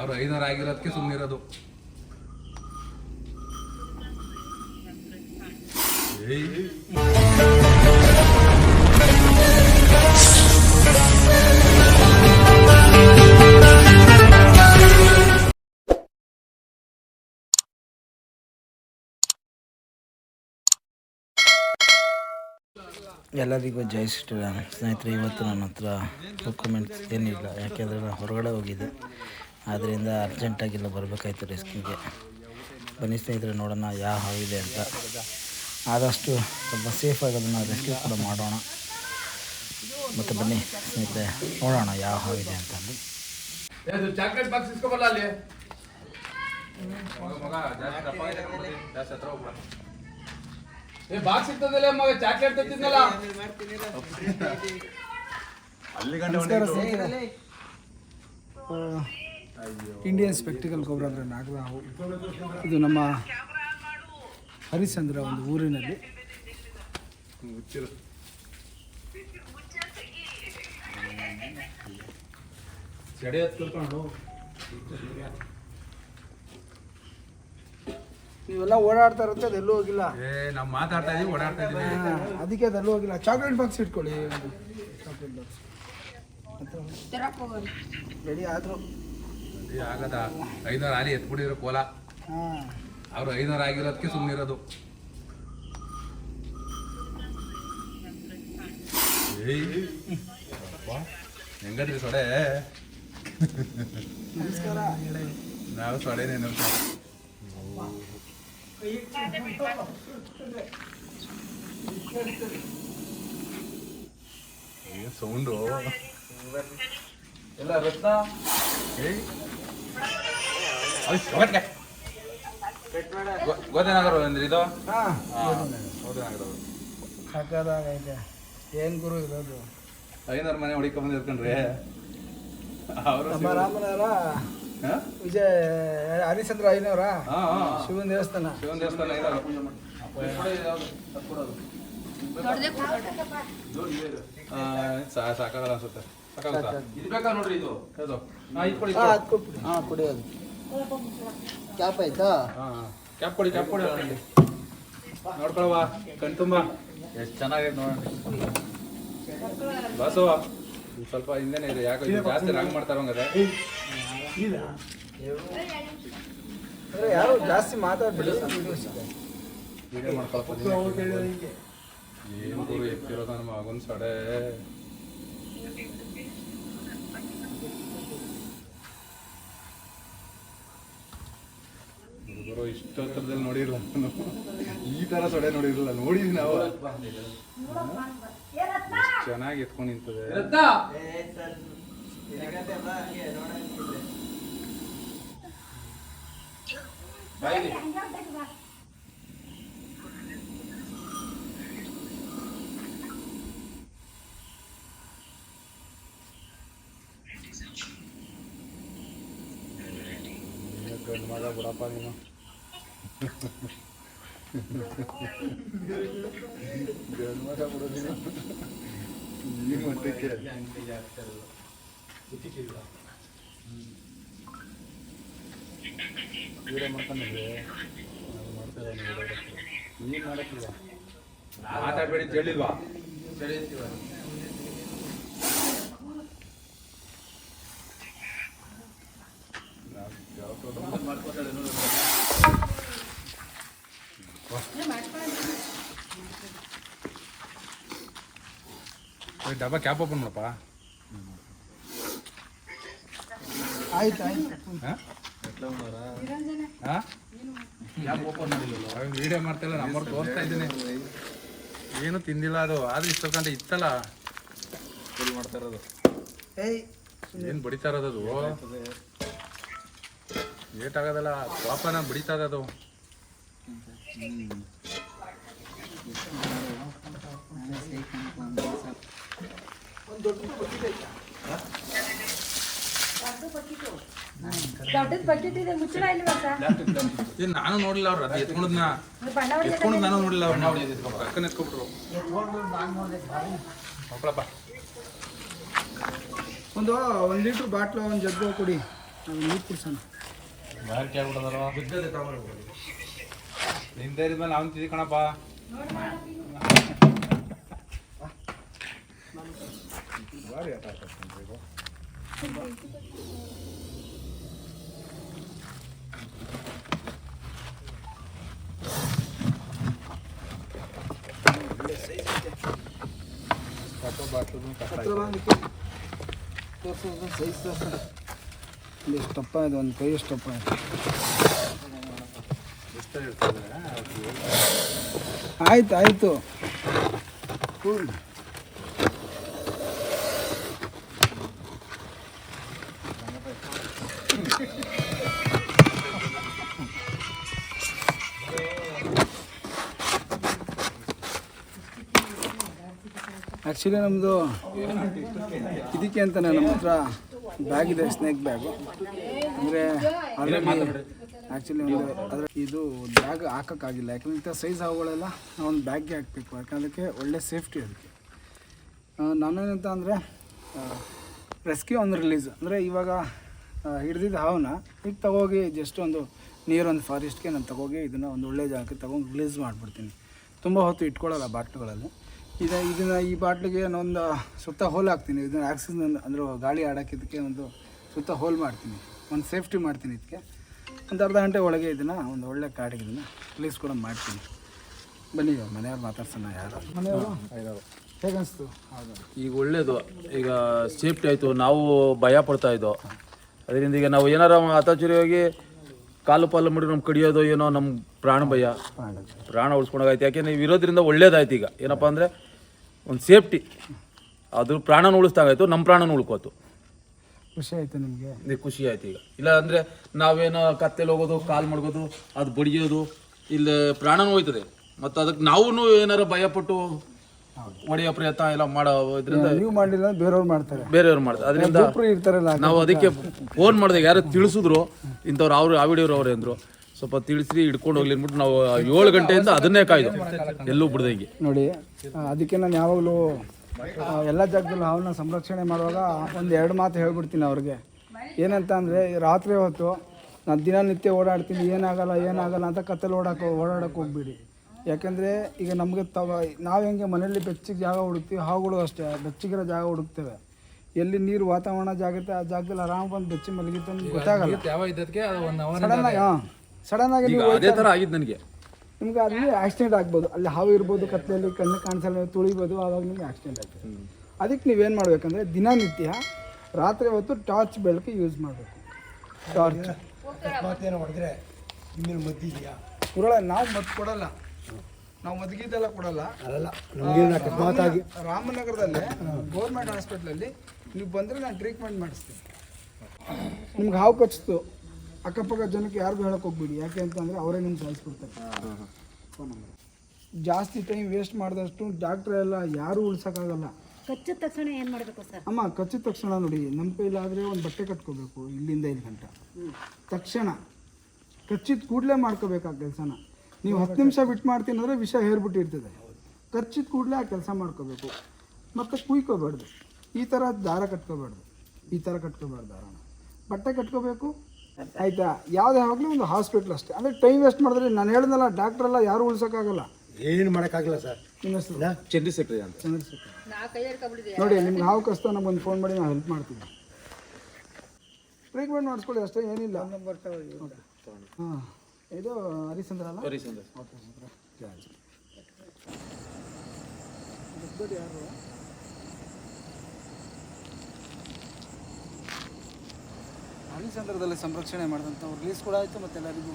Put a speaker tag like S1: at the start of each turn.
S1: ಅವ್ರು ಐನೂರು ಆಗಿರೋದಕ್ಕೆ ಸುಮ್ಮನಿರೋದು
S2: ಎಲ್ಲರಿಗೂ ಜೈ ಶ್ರೀರಾಮ್. ಸ್ನೇಹಿತರೆ, ಇವತ್ತು ನನ್ನ ಹತ್ರ ಡಾಕ್ಯುಮೆಂಟ್ಸ್ ಏನಿಲ್ಲ ಯಾಕೆಂದರೆ ನಾನು ಹೊರಗಡೆ ಹೋಗಿದ್ದೆ. ಆದ್ದರಿಂದ ಅರ್ಜೆಂಟಾಗಿಲ್ಲ ಬರಬೇಕಾಯ್ತು ರೆಸ್ಕ್ಯೂಗೆ ಬನ್ನಿ ಸ್ನೇಹಿತರೆ ನೋಡೋಣ ಯಾವ ಹಾವಿದೆ ಅಂತ. ಆದಷ್ಟು ಸ್ವಲ್ಪ ಸೇಫಾಗಿ ಅದನ್ನು ರೆಸ್ಕ್ಯೂ ಕೂಡ ಮಾಡೋಣ. ಮತ್ತು ಬನ್ನಿ ಸ್ನೇಹಿತರೆ ನೋಡೋಣ ಯಾವ ಹಾವಿದೆ ಅಂತ. ಅಲ್ಲಿ
S1: ಚಾಕ್ಲೇಟ್ ಬಾಕ್ಸ್ ಇಸ್ಕೊಬಲ್ಲ ಅಲ್ಲಿ? ಮಗ ಜಾಸ್ತಿ ದಪ್ಪ ಆಗಿದೆ ಕಣೋ, ಜಾಸ್ತಿ ಏ ಬಾಕ್ಸ್ ಇರ್ತದಲ್ಲ ಮಗ ಚಾಕ್ಲೇಟ್ ತಂದಿದ್ನಲ್ಲ
S3: ಇಂಡಿಯನ್ ಸ್ಪೆಕ್ಟಿಕಲ್ ಕೊಬ್ರ ಅಂದರೆ ನಾಗರಾವು. ಇದು ನಮ್ಮ ಹರಿಶ್ಚಂದ್ರ ಒಂದು ಊರಿನಲ್ಲಿ. ನೀವೆಲ್ಲ ಓಡಾಡ್ತಾ ಇರುತ್ತೆ ಅದೆಲ್ಲೂ ಎಲ್ಲೂ ಹೋಗಿಲ್ಲ.
S1: ಏ ನಾವು ಮಾತಾಡ್ತಾ ಇದೀವಿ ಓಡಾಡ್ತಾ ಇದೀವಿ.
S3: ಅದಕ್ಕೆ ಅದೆಲ್ಲೂ ಹೋಗಿಲ್ಲ. ಚಾಕ್ಲೇಟ್ ಬಾಕ್ಸ್ ಇಟ್ಕೊಳ್ಳಿ. ಚಾಕ್ಲೇಟ್ ಬಾಕ್ಸ್ ರೆಡಿ ಆದರು.
S1: ಆಗದ. ಐನೂರು ಆಲಿ ಎತ್ಬಿಟ್ಟಿರೋ ಕೋಲ.
S3: ಹಾಂ
S1: ಅವ್ರು ಐನೂರು ಆಗಿರೋದಕ್ಕೆ ಸುಮ್ಮನೆ ಇರೋದು. ಅಪ್ಪ, ಹೆಂಗದ್ರಿ ಸೊಡೆ?
S3: ನಮಸ್ಕಾರ.
S1: ನಾವು ಸೊಡೆನೇ ನಮ್ಮ ಏನು ಸೌಂಡು. ಎಲ್ಲ ರತ್ನ? ಏಯ್. ಗೋಧನಗರ ಅಂದ್ರೆ ಇದು?
S3: ಹಾಂ.
S1: ಗೋಧನಗರ
S3: ಸಕ್ಕದಾಗೈತೆ ಏನು ಗುರು ಇರೋದು?
S1: ಐನೂರು ಮನೆ ಹೊಡಿಕೊಂಡ್ ಬಂದಿರ್ಕಂಡ್ರಿ ಅವರು
S3: ನಮ್ಮ ರಾಮನವರ? ವಿಜಯ ಹರಿಶ್ಚಂದ್ರ ಐನವರ ಶಿವನ ದೇವಸ್ಥಾನ?
S1: ಶಿವನ ದೇವಸ್ಥಾನ ಸಾಕಾಗಲ್ಲ ಅನ್ಸುತ್ತೆ. ಸಾಕಾಗುತ್ತಾ? ಇದು ಬೇಕಾ ನೋಡ್ರಿ ಇದು? ಹೌದು ಹಾ ಇಟ್ಕೊಳ್ಳಿ
S3: ಹಾಂ ಅದು ಹಾಂ ಕುಡಿಯೋದು ಕ್ಯಾಪ್ ಆಯ್ತಾ?
S1: ಹಾ ಕ್ಯಾಪ್ ಕೊಡಿ ಕ್ಯಾಪ್ ಕೊಡಿ. ನೋಡ್ಕೊಳವ ಕಣ್ ತುಂಬ. ಎಷ್ಟು ಚೆನ್ನಾಗಿದೆ ನೋಡಿ ಬಸವ ಸ್ವಲ್ಪ ಹಿಂದೆನೇ ಇದೆ ಯಾಕೋ ಇದು ಜಾಸ್ತಿ ರಾಂಗ್ ಮಾಡ್ತಾರಂಗದೆ
S3: ಅಂದರೆ ಯಾರು ಜಾಸ್ತಿ ಮಾತಾಡ್ಬಿಡಿ.
S1: ವಿಡಿಯೋ ಏನು ಗುರು ಎತ್ತಿರೋದು ನಮ್ಮ ಮಗನ ಸಡೆ. ಗುರು ಇಷ್ಟು ಹತ್ರದಲ್ಲಿ ನೋಡಿರಲ್ಲ ನಾನು. ಈ ತರ ಸೊಡೆ ನೋಡಿರಲ್ಲ ನೋಡಿದ್ವಿ ನಾವು. ಎಷ್ಟ್ ಚೆನ್ನಾಗಿ ಎತ್ಕೊಂಡು ನಿಂತದೆ. ಮಗ ಬಿಡಪ್ಪ ನೀನು. ಗಂಡು ಮಗ ಬಿಡು ನೀನು ಈ ಮಟ್ಟಕ್ಕೆ ವಿಡಿಯೋ ಮಾಡ್ಕೊಂಡಿದ್ದೆ ಮಾಡ್ತಾ ನೀನು ಮಾತಾಡ್ಬೇಡಿ ಹೇಳಿಲ್ವಾ ಡಬ್ಬ ಕ್ಯಾಪ್ ಓಪನ್ ಮಾಡಪ್ಪ.
S3: ಆಯ್ತು ಆಯ್ತು.
S1: ಕ್ಯಾಪ್ ಓಪನ್ ಮಾಡಿಲ್ಲ ವಿಡಿಯೋ ಮಾಡ್ತಿಲ್ಲ ನಂಬರ್ ತೋರಿಸ್ತಾ ಇದ್ದೀನಿ. ಏನು ತಿಂದಿಲ್ಲ ಅದು ಆದ್ರೆ ಇಷ್ಟಕ್ಕಂತ ಇತ್ತಲ್ಲ. ಮಾಡ್ತಾ ಇರೋದು.
S3: ಏಯ್
S1: ಏನು ಬಡಿತಾ ಇರೋದು ಅದು? ಲೇಟ್ ಆಗೋದಲ್ಲ ಪಾಪನ ಬಡಿತಾ ಇರೋದು.
S4: ದೊಡ್ಡದ್ ಬಕೆಟ್ ಇದೆ ಮುಚ್ಚಳ ಇಲ್ವಾ ಸರ್?
S1: ಏನು ನಾನು ನೋಡಿಲ್ಲ ಅವ್ರ ಅದು ಎತ್ಕೊಂಡದ್ನ
S4: ಬಣ್ಣ
S1: ಎತ್ಕೊಂಡು ನಾನು ನೋಡಿಲ್ಲ ಅವ್ರು ನಾವು ಅಕ್ಕನ ಮಕ್ಕಳಪ್ಪ
S3: ಒಂದು ಒಂದು ಲೀಟ್ರ್ ಬಾಟ್ಲು ಒಂದು ಜಗ್ಗು ಕೊಡಿ. ಅದು ನೀರು ಕುಡ್ಸೋಣ.
S1: ನಿಂದ ಮೇಲೆ ಅವನು ತಿದ್ದಿ ಕಣಪ್ಪ.
S3: ಸೈಜ್ ಇಲ್ಲಿ ಎಷ್ಟಪ್ಪ ಇದೆ ಒಂದು ಕೈ ಎಷ್ಟಪ್ಪ ಇದೆ ಆಯ್ತು ಆಯಿತು. ಆ್ಯಕ್ಚುಲಿ ನಮ್ಮದು ಇದಕ್ಕೆ ಅಂತಾನೆ ನಮ್ಮ ಹತ್ರ ಬ್ಯಾಗ್ ಇದೆ ಸ್ನೇಕ್ ಬ್ಯಾಗು ಅಂದರೆ ಆ್ಯಕ್ಚುಲಿ ಒಂದು ಅದರ ಇದು ಬ್ಯಾಗ್ ಹಾಕೋಕ್ಕಾಗಿಲ್ಲ. ಯಾಕಂದ್ರೆ ಇಂಥ ಸೈಜ್ ಹಾವುಗಳೆಲ್ಲ ಒಂದು ಬ್ಯಾಗ್ಗೆ ಹಾಕಬೇಕು. ಯಾಕಂದಕ್ಕೆ ಒಳ್ಳೆ ಸೇಫ್ಟಿ ಅದಕ್ಕೆ. ನಾನೇನಂತ ಅಂದರೆ ರೆಸ್ಕ್ಯೂ ಒಂದು ರಿಲೀಸ್ ಅಂದರೆ ಇವಾಗ ಹಿಡ್ದಿದ್ದ ಹಾವನ್ನ ಈಗ ತಗೋಗಿ ಜಸ್ಟ್ ಒಂದು ನೀರೊಂದು ಫಾರೆಸ್ಟ್ಗೆ ನಾನು ತಗೋಗಿ ಇದನ್ನು ಒಂದು ಒಳ್ಳೆ ಜಾಗಕ್ಕೆ ತಗೊಂಡು ರಿಲೀಸ್ ಮಾಡಿಬಿಡ್ತೀನಿ. ತುಂಬ ಹೊತ್ತು ಇಟ್ಕೊಳ್ಳಲ್ಲ ಬಾಟ್ಲುಗಳಲ್ಲಿ. ಇದು ಇದನ್ನು ಈ ಬಾಟ್ಲಿಗೆ ನಾನೊಂದು ಸುತ್ತ ಹೋಲ್ ಹಾಕ್ತೀನಿ. ಇದನ್ನು ಆಕ್ಸಿಜನ್ ಅಂದರೆ ಗಾಳಿ ಆಡೋಕ್ಕಿದ್ದಕ್ಕೆ ಒಂದು ಸುತ್ತ ಹೋಲ್ ಮಾಡ್ತೀನಿ. ಒಂದು ಸೇಫ್ಟಿ ಮಾಡ್ತೀನಿ ಇದಕ್ಕೆ. ಒಂದು ಅರ್ಧ ಗಂಟೆ ಒಳಗೆ ಇದನ್ನು ಒಂದು ಒಳ್ಳೆ ಕಾಡಿಗೆ ಇದನ್ನು ರಿಲೀಸ್ ಕೂಡ ಮಾಡ್ತೀನಿ. ಬನ್ನಿ ಮನೆಯವ್ರು ಮಾತಾಡ್ಸೋಣ ಯಾರು? ಮನೆಯವರು? ಹೇಗೆ ಅನಿಸ್ತು ಹೌದು.
S5: ಈಗ ಒಳ್ಳೇದು. ಈಗ ಸೇಫ್ಟಿ ಆಯಿತು. ನಾವು ಭಯ ಪಡ್ತಾ ಇದ್ದೋ. ಅದರಿಂದ ಈಗ ನಾವು ಏನಾರ ಹೋಗಿ ಕಾಲು ಪಾಲು ಮಾಡಿ ನಮ್ಗೆ ಕಡಿಯೋದು ಏನೋ ನಮ್ಮ ಪ್ರಾಣ ಭಯ. ಪ್ರಾಣ ಉಳಿಸ್ಕೊಂಡಾಗೈತೆ. ಯಾಕೆಂದ್ರೆ ನೀವು ಇರೋದ್ರಿಂದ ಒಳ್ಳೇದಾಯ್ತು ಈಗ. ಏನಪ್ಪ ಅಂದರೆ ಒಂದು ಸೇಫ್ಟಿ ಅದು ಪ್ರಾಣನ ಉಳಿಸ್ದಾಗಾಯ್ತು ನಮ್ಮ ಪ್ರಾಣನ ಉಳ್ಕೋತು.
S3: ಖುಷಿ ಆಯ್ತು ನಿಮಗೆ?
S5: ಇದು ಖುಷಿ ಆಯ್ತು ಈಗ. ಇಲ್ಲ ಅಂದ್ರೆ ನಾವೇನೋ ಕತ್ತೆಲಿ ಹೋಗೋದು ಕಾಲ್ ಮಡ್ಗೋದು ಅದು ಬಡಿಯೋದು ಇಲ್ಲಿ ಪ್ರಾಣನೂ ಹೋಯ್ತದೆ ಮತ್ತು ಅದಕ್ಕೆ ನಾವು ಏನಾರು ಭಯಪಟ್ಟು ಹೊಡೆಯೋ ಪ್ರಯತ್ನ ಎಲ್ಲ ಮಾಡೋ ಇದರಿಂದ
S3: ನೀವು ಮಾಡಲಿಲ್ಲ ಅಂದ್ರೆ ಬೇರೆಯವ್ರು ಮಾಡ್ತಾರೆ.
S5: ಬೇರೆಯವ್ರು ಮಾಡ್ತಾರೆ. ಅದರಿಂದ
S3: ಒಬ್ರು ಇರ್ತಾರಲ್ಲ
S5: ನಾವು ಅದಕ್ಕೆ ಫೋನ್ ಮಾಡಿದಾಗ ಯಾರು ತಿಳಿಸಿದ್ರು ಇಂಥವ್ರು ಅವ್ರು ಆ ವಿಡಿಯೋರು ಅವ್ರೆ ಅಂದ್ರು. ಸ್ವಲ್ಪ ತಿಳಿಸಿ ಹಿಡ್ಕೊಂಡು ಹೋಗ್ಲಿ ಅಂದ್ಬಿಟ್ಟು ನಾವು ಏಳು ಗಂಟೆಯಿಂದ ಅದನ್ನೇ ಕಾಯ್ದು. ಎಲ್ಲೂ ಬಿಡ್ದಂಗೆ.
S3: ನೋಡಿ ಅದಕ್ಕೆ ನಾನು ಯಾವಾಗಲೂ ಎಲ್ಲ ಜಾಗದಲ್ಲಿ ಹಾವನ್ನ ಸಂರಕ್ಷಣೆ ಮಾಡುವಾಗ ಒಂದು ಎರಡು ಮಾತು ಹೇಳ್ಬಿಡ್ತೀನಿ ಅವ್ರಿಗೆ. ಏನಂತ ಅಂದರೆ ರಾತ್ರಿ ಹೊತ್ತು ನಾನು ದಿನನಿತ್ಯ ಓಡಾಡ್ತೀನಿ ಏನಾಗಲ್ಲ ಏನಾಗಲ್ಲ ಅಂತ ಕತ್ತಲು ಓಡಾಕ ಓಡಾಡಕ್ಕೆ ಹೋಗ್ಬೇಡಿ. ಯಾಕೆಂದರೆ ಈಗ ನಮಗೆ ತವ ನಾವು ಹೆಂಗೆ ಮನೆಯಲ್ಲಿ ಬೆಚ್ಚಿಗೆ ಜಾಗ ಹುಡುಕ್ತೀವಿ ಹಾವುಗಳು ಅಷ್ಟೇ ಬೆಚ್ಚಗಿರೋ ಜಾಗ ಹುಡುಕ್ತೇವೆ. ಎಲ್ಲಿ ನೀರು ವಾತಾವರಣ ಜಾಗತ್ತೆ ಆ ಜಾಗದಲ್ಲಿ ಆರಾಮ ಬಂದು ಬೆಚ್ಚಿ ಮಲಗಿತ್ತು ಅಂತ ಗೊತ್ತಾಗಲ್ಲ. ಸಡನ್ ಆಗಿ ಹಾಂ ಸಡನ್ ಆಗಿ ನೀವು
S5: ಅದೇ ಥರ ಆಗಿದ್ದು ನನಗೆ.
S3: ನಿಮ್ಗೆ ಅಲ್ಲಿ ಆಕ್ಸಿಡೆಂಟ್ ಆಗ್ಬೋದು. ಅಲ್ಲಿ ಹಾವು ಇರ್ಬೋದು ಕತ್ತಲಲ್ಲಿ ಕಣ್ಣು ಕಾಣಿಸಲ್ಲ ತುಳಿಬೋದು ಆವಾಗ ನಿಮ್ಗೆ ಆಕ್ಸಿಡೆಂಟ್ ಆಗ್ತದೆ. ಅದಕ್ಕೆ ನೀವೇನು ಮಾಡಬೇಕಂದ್ರೆ ದಿನನಿತ್ಯ ರಾತ್ರಿ ಹೊತ್ತು ಟಾರ್ಚ್ ಬೆಳಕು ಯೂಸ್ ಮಾಡಬೇಕು. ಟಾರ್ಚ್ ಉರಳ ನಾವು ಮದ್ದು ಕೊಡಲ್ಲ. ನಾವು ಮದ್ಗಿದ್ದೆಲ್ಲ ಕೊಡಲ್ಲ. ರಾಮನಗರದಲ್ಲೇ ರಾಮನಗರದಲ್ಲಿ ಗೌರ್ಮೆಂಟ್ ಹಾಸ್ಪಿಟ್ಲಲ್ಲಿ ನೀವು ಬಂದರೆ ನಾನು ಟ್ರೀಟ್ಮೆಂಟ್ ಮಾಡಿಸ್ತೀನಿ. ನಿಮ್ಗೆ ಹಾವು ಕಚ್ಚಿತು ಅಕ್ಕಪಕ್ಕ ಜನಕ್ಕೆ ಯಾರಿಗೂ ಹೇಳಕ್ ಹೋಗ್ಬೇಡಿ. ಯಾಕೆ ಅಂತಂದರೆ ಅವರೇ ನಿಮ್ಗೆ ಸಾಯಿಸ್ಬಿಡ್ತಾರೆ ಫೋನ್ ನಂಬರ್. ಜಾಸ್ತಿ ಟೈಮ್ ವೇಸ್ಟ್ ಮಾಡಿದಷ್ಟು ಡಾಕ್ಟ್ರ್ ಎಲ್ಲ ಯಾರೂ ಉಳ್ಸೋಕ್ಕಾಗಲ್ಲ.
S4: ಕಚ್ಚಿದ ತಕ್ಷಣ ಏನು ಮಾಡ್ಬೇಕು ಸರ್?
S3: ಅಮ್ಮ ಕಚ್ಚಿದ ತಕ್ಷಣ ನೋಡಿ ನಮ್ಮ ಕೈಲಾದರೆ ಒಂದು ಬಟ್ಟೆ ಕಟ್ಕೋಬೇಕು ಇಲ್ಲಿಂದ ಇಲ್ಲಿ ಗಂಟ. ತಕ್ಷಣ ಕಚ್ಚಿದ ಕೂಡಲೇ ಮಾಡ್ಕೋಬೇಕು ಆ ಕೆಲಸನ? ನೀವು ಹತ್ತು ನಿಮಿಷ ಬಿಟ್ಟು ಮಾಡ್ತೀನಿ ಅಂದರೆ ವಿಷ ಹೇರ್ಬಿಟ್ಟಿರ್ತದೆ ಕಚ್ಚಿದ ಕೂಡಲೇ ಆ ಕೆಲಸ ಮಾಡ್ಕೋಬೇಕು. ಮತ್ತು ಕುಯ್ಕೋಬಾರ್ದು. ಈ ಥರ ದಾರ ಕಟ್ಕೋಬಾರ್ದು. ಈ ಥರ ಕಟ್ಕೋಬಾರ್ದು ದಾರನ. ಬಟ್ಟೆ ಕಟ್ಕೋಬೇಕು ಆಯಿತಾ? ಯಾವ್ದು ಆಗಲಿ ಒಂದು ಹಾಸ್ಪಿಟ್ಲ್ ಅಷ್ಟೇ. ಅಂದರೆ ಟೈಮ್ ವೇಸ್ಟ್ ಮಾಡಿದ್ರೆ ನಾನು ಹೇಳ್ದಲ್ಲ ಡಾಕ್ಟ್ರೆಲ್ಲ ಯಾರು ಉಳಿಸೋಕ್ಕಾಗಲ್ಲ.
S6: ಏನು ಮಾಡೋಕ್ಕಾಗಲ್ಲ ಸರ್.
S3: ನಿಮ್ಮ ಹೆಸರು?
S5: ಚಂದ್ರಶೇಖರಿ ಅಂತ.
S3: ಚಂದ್ರಶೇಖರ್. ನೋಡಿ ನಿಮ್ಗೆ ಹಾವು ಕಷ್ಟ ನಮ್ಗೊಂದು ಫೋನ್ ಮಾಡಿ ನಾವು ಹೆಲ್ಪ್ ಮಾಡ್ತೀನಿ. ಟ್ರೀಟ್ಮೆಂಟ್ ಮಾಡಿಸ್ಕೊಳ್ಳಿ ಅಷ್ಟೇ ಏನಿಲ್ಲ. ಹಾಂ. ಇದು ಹರಿಸಂದ್ರ ಅಲ್ಲ?
S5: ಹರಿಶ್ಚಂದ್ರ
S3: ಸಂದರ್ಭದಲ್ಲಿ ಸಂರಕ್ಷಣೆ ಮಾಡಿದಂಥ ರಿಲೀಸ್ ಕೂಡ ಆಯಿತು ಮತ್ತು ಎಲ್ಲರಿಗೂ